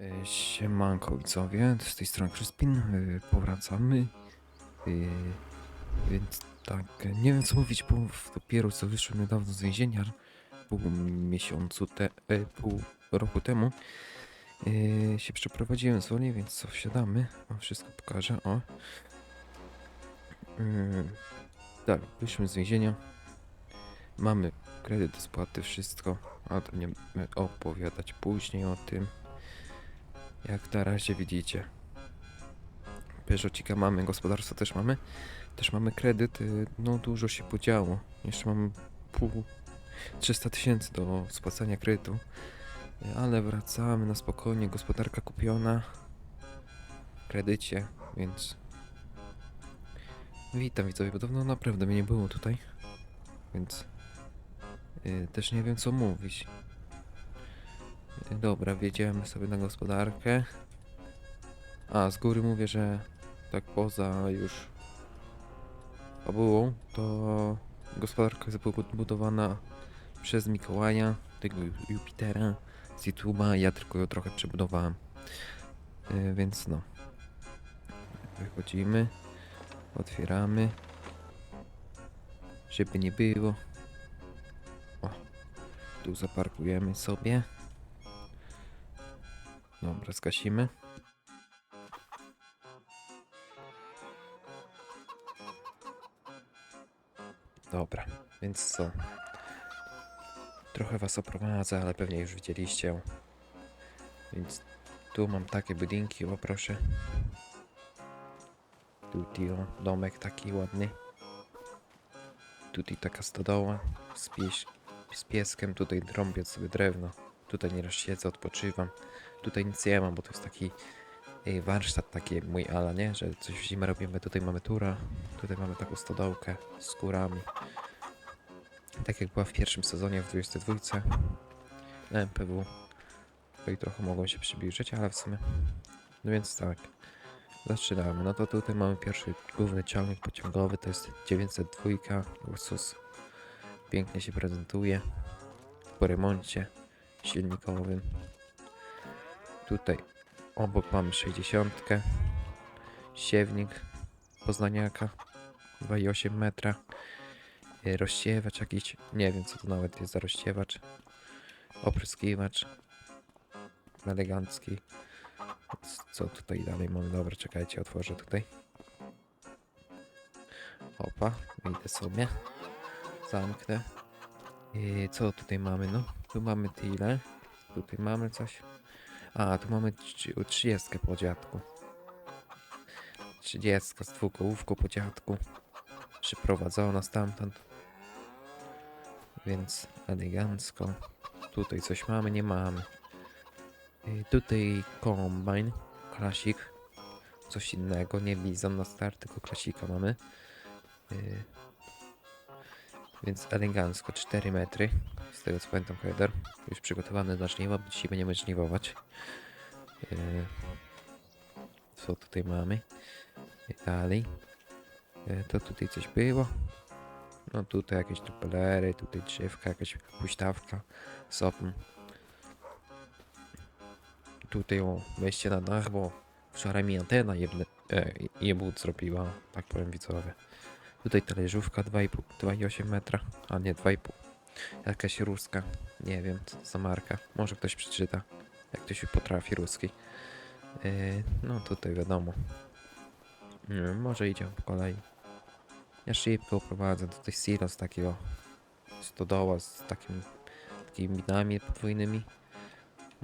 E, Siemanko widzowie, z tej strony Crispin, e, powracamy. E, Więc tak, nie wiem co mówić, bo dopiero co wyszłem niedawno z więzienia, pół miesiącu, te, pół roku temu. się przeprowadziłem z woli, więc co, wsiadamy, wam wszystko pokażę, o. Tak, wyszłem z więzienia. Mamy kredyt spłaty, wszystko, a to nie opowiadać później o tym. Jak na razie widzicie. Peugeotika mamy, gospodarstwo też mamy. Też mamy kredyt, no dużo się podziało. Jeszcze mam pół 300 tysięcy do spłacania kredytu. Ale wracamy na spokojnie, gospodarka kupiona. W kredycie, więc... Witam widzowie, bo dawno naprawdę mnie nie było tutaj. Więc... y, też nie wiem co mówić. Dobra, wjedziemy sobie na gospodarkę. A, z góry mówię, że tak poza już fabułą, to gospodarka jest budowana przez Mikołaja, tego Ju- Jupitera z YouTube'a, ja tylko ją trochę przebudowałem. Y, więc no. Wychodzimy, otwieramy, żeby nie było. O, tu zaparkujemy sobie. Dobra, zgasimy. Dobra, więc co? Trochę was oprowadzę, ale pewnie już widzieliście. Więc tu mam takie budynki, o proszę. Tutaj domek taki ładny. Tutaj taka stodoła z, pieś, z pieskiem, tutaj drąbię sobie drewno. Tutaj nieraz siedzę, odpoczywam. Tutaj nic nie mam, bo to jest taki warsztat taki mój ala, nie? Że coś w zimę robimy. Tutaj mamy tura, tutaj mamy taką stodołkę z kurami. Tak jak była w pierwszym sezonie w 22 na MPW. Tutaj trochę mogą się przybliżyć, ale w sumie. No więc tak. Zaczynamy. No to tutaj mamy pierwszy główny ciągnik pociągowy, to jest 902 Ursus. Pięknie się prezentuje. Po remoncie silnikowym. Tutaj obok mamy 60. Siewnik Poznaniaka 2,8 metra. Y, Rozsiewacz jakiś, nie wiem co to nawet jest za rozsiewacz. Opryskiwacz. Elegancki. Co tutaj dalej mamy? Dobra, czekajcie, otworzę tutaj. Opa, wyjdę sobie. Zamknę. I co tutaj mamy? No, tu mamy tyle. Tutaj mamy coś. A, tu mamy trzy- 30 po dziadku. 30 z dwukołówką po dziadku. Przyprowadzona stamtąd. Więc elegancko. Tutaj coś mamy, nie mamy. Y, Tutaj kombine, klasik. Coś innego, nie bizon na start, tylko klasika mamy. Y, Więc elegancko, 4 metry. Z tego co pamiętam header. Już przygotowany do żniwa, bo dzisiaj będziemy żniwować. Y, Co tutaj mamy? Dalej. To tutaj coś było. No tutaj jakieś tupelery, tutaj drzewka, jakaś huśtawka, sopn. Tutaj o, wejście na dach, bo wczoraj mi antena jebne, e, jebut zrobiła, tak powiem widzowie. Tutaj talerzówka 2,5, 2,8 metra, a nie 2,5. Jakaś ruska, nie wiem co to za marka, może ktoś przeczyta, jak ktoś potrafi ruski. E, no tutaj wiadomo. Wiem, może idziemy po kolei. Ja szybko prowadzę tutaj silos takiego stodoła z takim, takimi minami podwójnymi.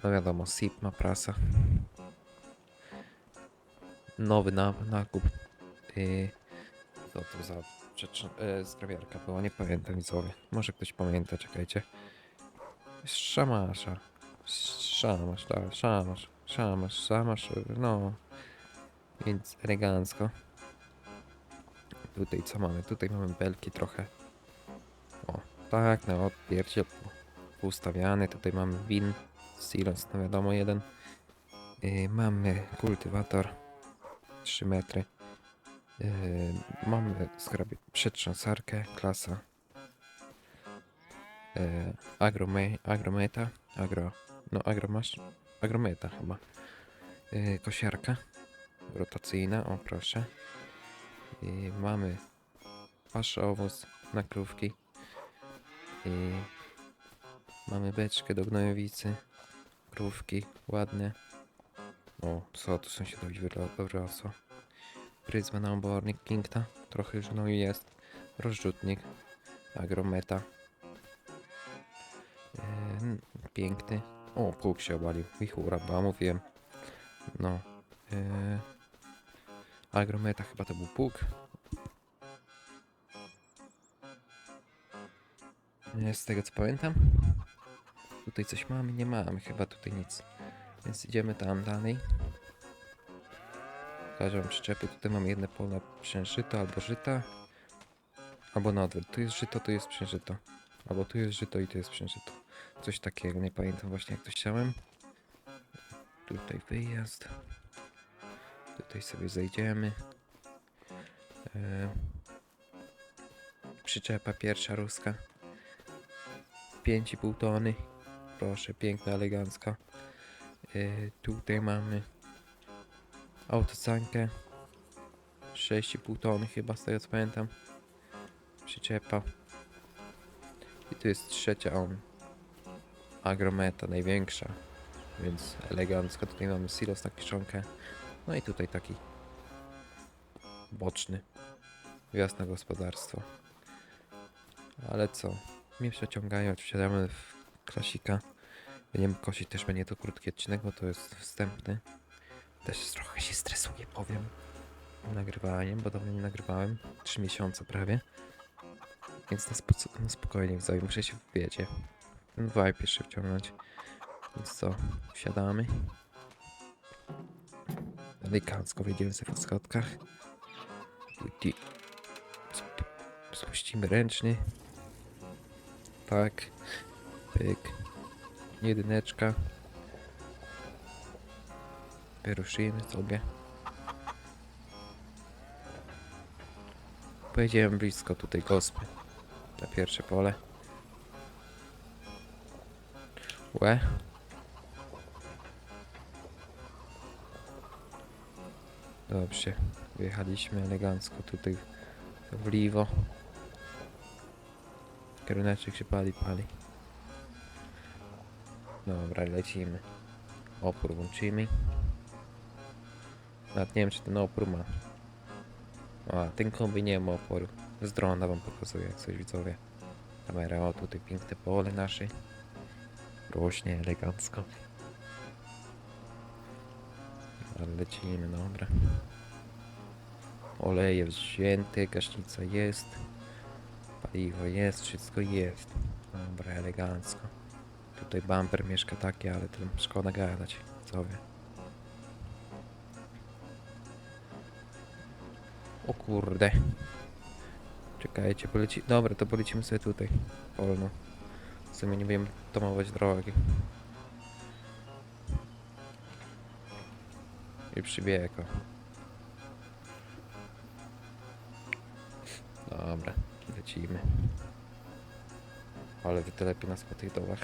No wiadomo, SIP ma prasa. Nowy na, nakup. Yy, co to za rzecz, yy, zgrabiarka była, nie pamiętam widzowie. Może ktoś pamięta, czekajcie. Szamasza. Szamasz, tak, szamasz, szamasz, szamasz, no. Więc elegancko. Tutaj co mamy? Tutaj mamy belki trochę. O, tak, na odpierdziel ustawiany. Tutaj mamy win, silence, no wiadomo, jeden. Yy, mamy kultywator 3 metry. Yy, mamy skrabie przetrząsarkę, klasa. Yy, agrome, agrometa, agro, no agromasz, agrometa chyba. Yy, kosiarka rotacyjna, o proszę. I mamy paszowóz na krówki. Mamy beczkę do gnojowicy. Krówki, ładne. O, co tu sąsiadowi wyro- wyrosło. Pryzma na obornik Kingta. Trochę już gnoju jest. Rozrzutnik. Agrometa. Em, piękny. O, pług się obalił. Wichura, bo mówiłem. No. E, agrometa chyba to był pług. Nie, z tego co pamiętam. Tutaj coś mamy? Nie mamy chyba tutaj nic. Więc idziemy tam dalej. Pokażę przyczepy. Tutaj mamy jedno pole przężyto albo żyta. Albo na odwrót. Tu jest żyto, tu jest przężyto. Albo tu jest żyto i tu jest przężyto. Coś takiego, nie pamiętam właśnie jak to chciałem. Tutaj wyjazd. Tutaj sobie zejdziemy. E, przyczepa pierwsza ruska. 5,5 tony. Proszę, piękna, elegancka. E, tutaj mamy autosankę. 6,5 tony chyba, z tego co pamiętam. Przyczepa. I tu jest trzecia on. Agrometa, największa. Więc elegancko. Tutaj mamy silos na kiszonkę. No i tutaj taki boczny. Wjazd na gospodarstwo. Ale co? Mnie przeciągają, wsiadamy w klasika. Będziemy kosić, też będzie to krótki odcinek, bo to jest wstępny. Też trochę się stresuję, powiem. Nagrywaniem, bo dawno nie nagrywałem. 3 miesiące prawie. Więc na, spo- na spokojnie widzowie, muszę się wiecie. Ten vibe jeszcze wciągnąć. Więc co, wsiadamy. Elegancko wejdziemy sobie po schodkach. Sp- spuścimy ręczny. Tak. Pyk. Jedyneczka. Wyruszymy sobie. Pojedziemy blisko tutaj gospy. Na pierwsze pole. Łe. Dobrze. Wyjechaliśmy elegancko tutaj w liwo. Kieruneczek się pali, pali. Dobra, lecimy. Opór włączymy. Nawet nie wiem, czy ten opór ma. A, ten kombi nie ma oporu. Z drona wam pokazuję, coś widzowie. Kamera, o tutaj piękne pole nasze. Rośnie elegancko. Ale lecimy, dobra. Oleje wzięte, gaśnica jest. Paliwo jest, wszystko jest. Dobra, elegancko. Tutaj bumper mieszka taki, ale to szkoda gadać, co wie. Kurde. Czekajcie, poleci... Dobra, to polecimy sobie tutaj. Wolno. W sumie nie wiem tomować drogi. I przybiega. Dobra, lecimy. Ale wytelepie nas po tych dołach.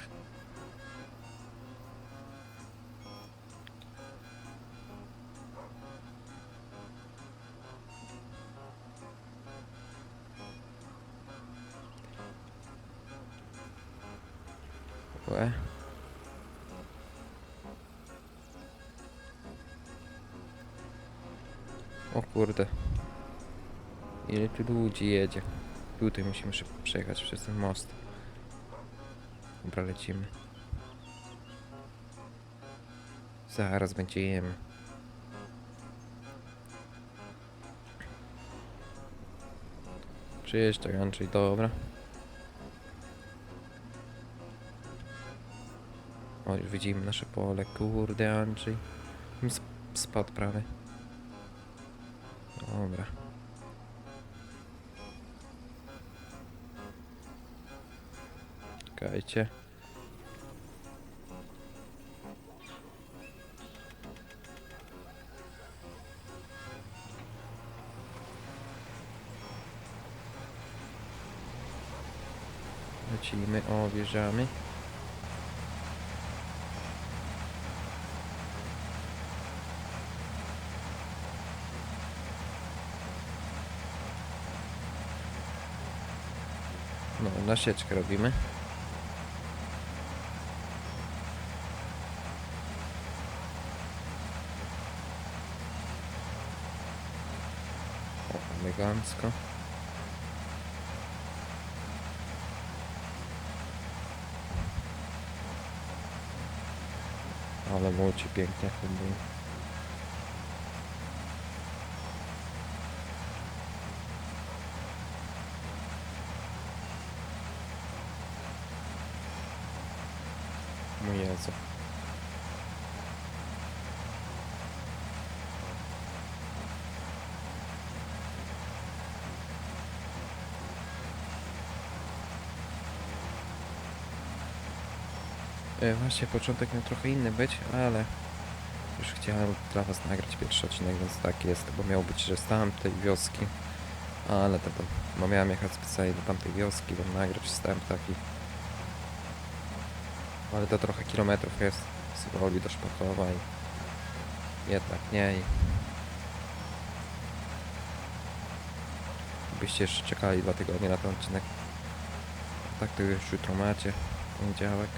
O kurde. Ile tu ludzi jedzie. Tutaj musimy szybko przejechać przez ten most. Dobra, lecimy. Zaraz będziemy. Przyjeżdżaj Andrzej, dobra. Już widzimy nasze pole. Kurde, Andrzej. Mi sp- spadł prawie. Dobra. Czekajcie. Lecimy, o, wjeżdżamy. No, na sieczkę robimy. O, elegancko. Ale mulci pięknie chyba. E, Właśnie początek miał trochę inny być, ale już chciałem dla was nagrać pierwszy odcinek, więc tak jest, bo miał być, że z tamtej wioski, ale to, to bo miałem jechać specjalnie do tamtej wioski, bo nagrać wstęp taki. Ale to trochę kilometrów jest z Woli do Szpakowa i jednak nie i byście jeszcze czekali dwa tygodnie na ten odcinek. Tak to już jutro macie, poniedziałek.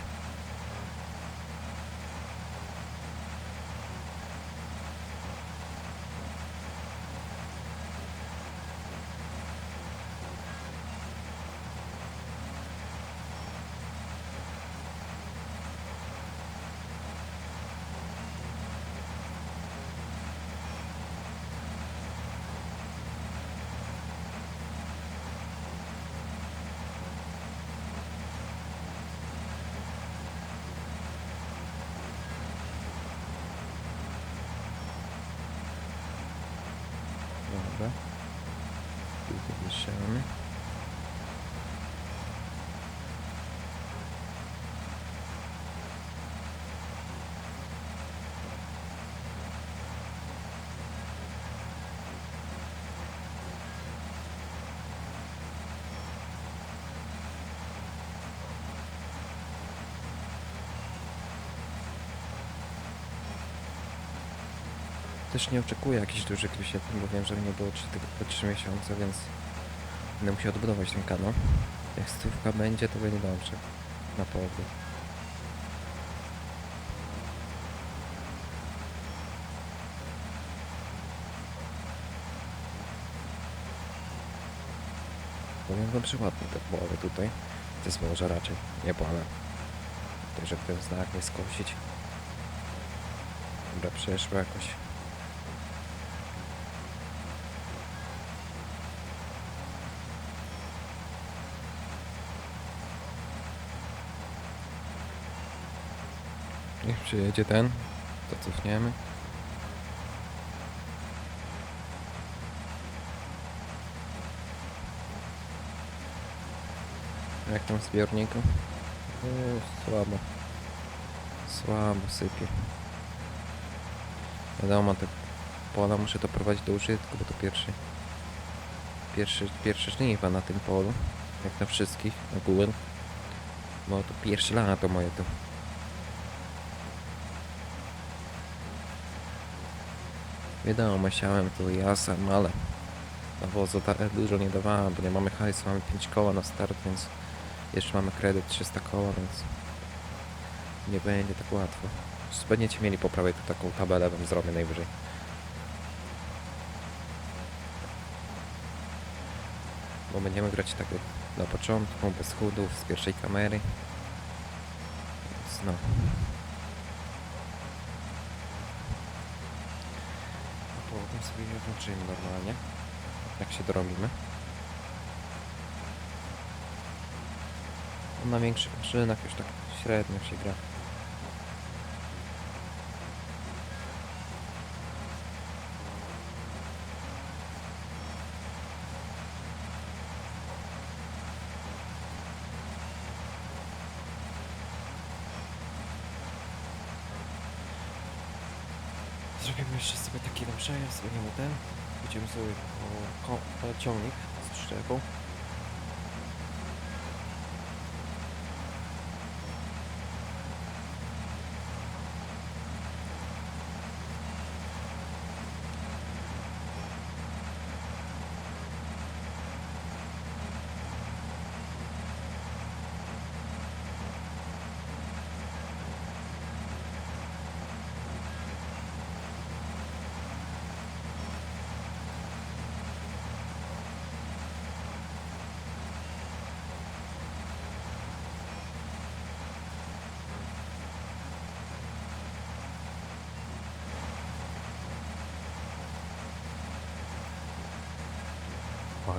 Dobra. Tutaj wysiamy. Też nie oczekuję jakichś dużych wyświetleń, bo wiem, że mnie było 3, tylko 3 miesiące, więc będę musiał odbudować ten kanał. Jak stówka będzie, to będzie dobrze. Na powrót. Powiem wam, ładne te połowy tutaj. To jest może raczej. Tutaj, żeby ten znak nie skosić. Dobra, przeszło jakoś. Przyjedzie ten, to cofniemy. Jak tam zbiorniku? Uuu, słabo. Słabo sypie. Wiadomo, te pola muszę doprowadzić do użytku, bo to pierwszy pierwszy, pierwsze żniwa na tym polu. Jak na wszystkich ogółem. Bo to pierwsze lato moje to. Wiadomo, siałem tu ja sam, ale nawozu dużo nie dawałem, bo nie mamy hajsu, mamy 5 koła na start, więc jeszcze mamy kredyt 300 koła, więc nie będzie tak łatwo. Będziecie mieli po prawej tu taką tabelę, wam zrobię najwyżej. Bo będziemy grać tak na początku, bez chudów, z pierwszej kamery. Więc no. A potem sobie je włączymy normalnie. Jak się dorobimy. Na większych maszynach już tak średnio się gra. Zrobimy jeszcze sobie taki tam przejazd, zmienimy ten. Będziemy sobie o, ko, e, ciągnik z przyczepą.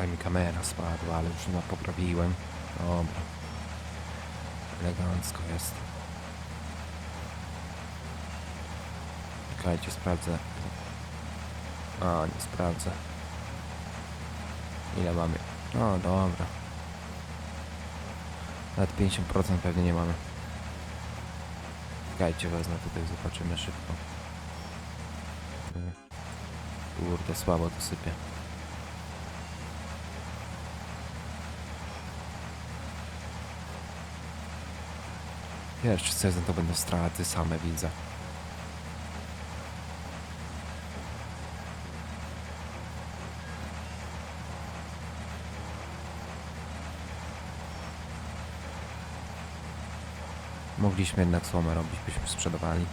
Mi kamera spadła, ale już ją poprawiłem. Dobra. Elegancko jest. Czekajcie, sprawdzę. A, nie sprawdzę. Ile mamy? No, dobra. Nawet 50% pewnie nie mamy. Czekajcie, wezmę tutaj, zobaczymy szybko. Kurde, słabo to sypie. Pierwszy sezon to będą straty same widzę. Mogliśmy jednak słomę robić, byśmy sprzedawali.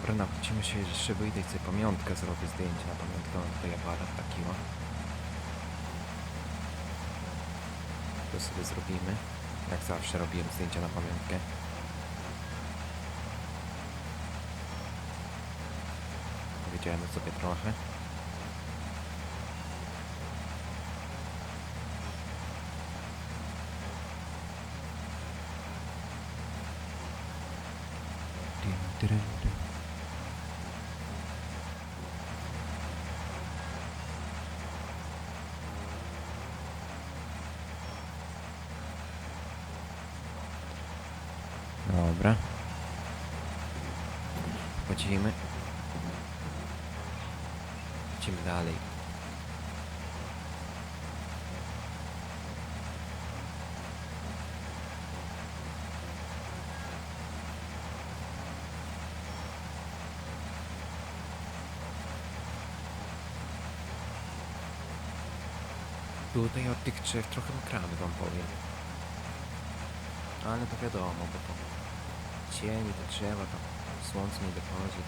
Dobra, nawrócimy się, jeszcze wyjdę i sobie pamiątkę zrobię zdjęcie na pamiątkę. Mam tutaj aparat taki o. To sobie zrobimy. Jak zawsze robiłem zdjęcia na pamiątkę. Powiedziałem sobie trochę. Dym, dyrym, dym. Dobra. Wchodzimy. Lecimy dalej. Tutaj od tych trzech trochę kramy wam powiem. Ale to wiadomo, bo to cień, te drzewa, to słońce nie dochodzi.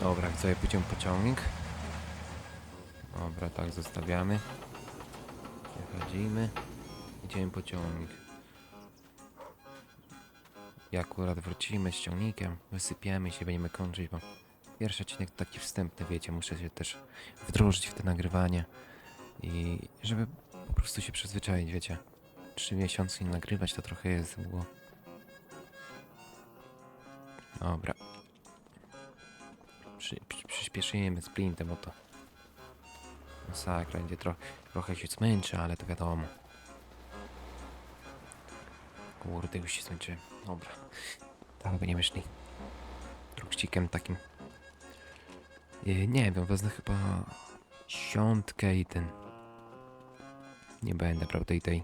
Dobra, chcę pójdziemy pociągnik. Dobra, tak zostawiamy. Przechodzimy. Idziemy pociągnik. Akurat wrócimy z ciągnikiem, wysypiemy się, będziemy kończyć, bo pierwszy odcinek taki wstępny, wiecie, muszę się też wdrożyć w to nagrywanie i żeby po prostu się przyzwyczaić, wiecie. Trzy miesiące nie nagrywać to trochę jest długo. Dobra. Przy, przy, przyspieszymy sprintem, bo to masakra, będzie trochę, trochę się zmęczy, ale to wiadomo. Kurde, już się zmęczyłem. Dobra. Tak by nie myśli. Truksikiem takim. Yy, nie wiem, wezmę chyba siątkę i ten. Nie będę brał tej tej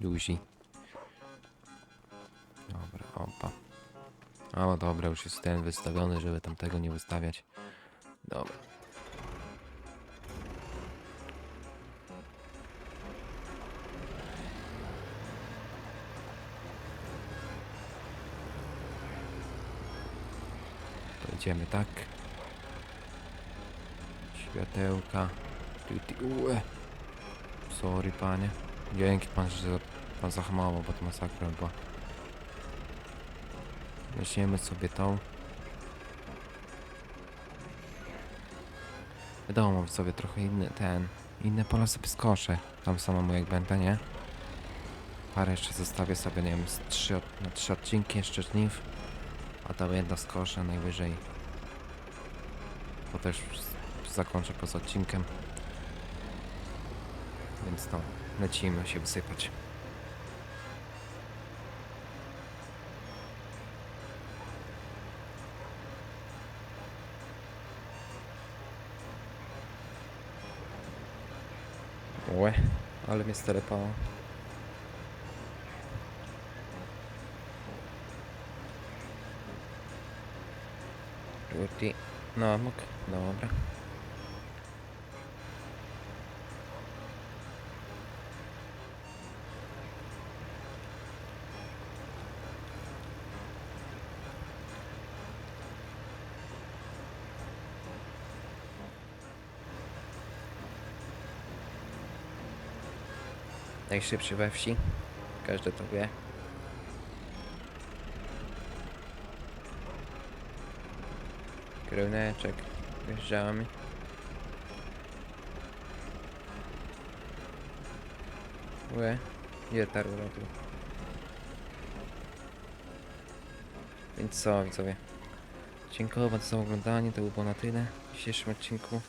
Luzi. Dobra, opa. O, dobra, już jest ten wystawiony, żeby tam tego nie wystawiać. Dobra. Idziemy tak. Światełka. Ue. Sorry, panie. Dzięki pan, że pan zahamował, bo to masakra była. Weźmiemy sobie tą. Wiadomo, sobie trochę inny ten. Inne pola sobie skoszę. Tam samemu jak będę, nie? Parę jeszcze zostawię sobie, nie wiem, z trzy, na trzy odcinki jeszcze żniw. A tam jedna skoszę najwyżej. To też zakończę poza odcinkiem. Więc to lecimy się wysypać. Łe, ale mnie stelepało. Ruti, no mógł, dobra. Najszybszy we wsi. Każdy to wie. Kierunek, wjeżdżamy. Łe, ile ta rura? Więc co widzowie? Dziękuję za oglądanie, to było na tyle w dzisiejszym odcinku.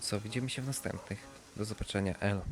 Co, widzimy się w następnych. Do zobaczenia, elo.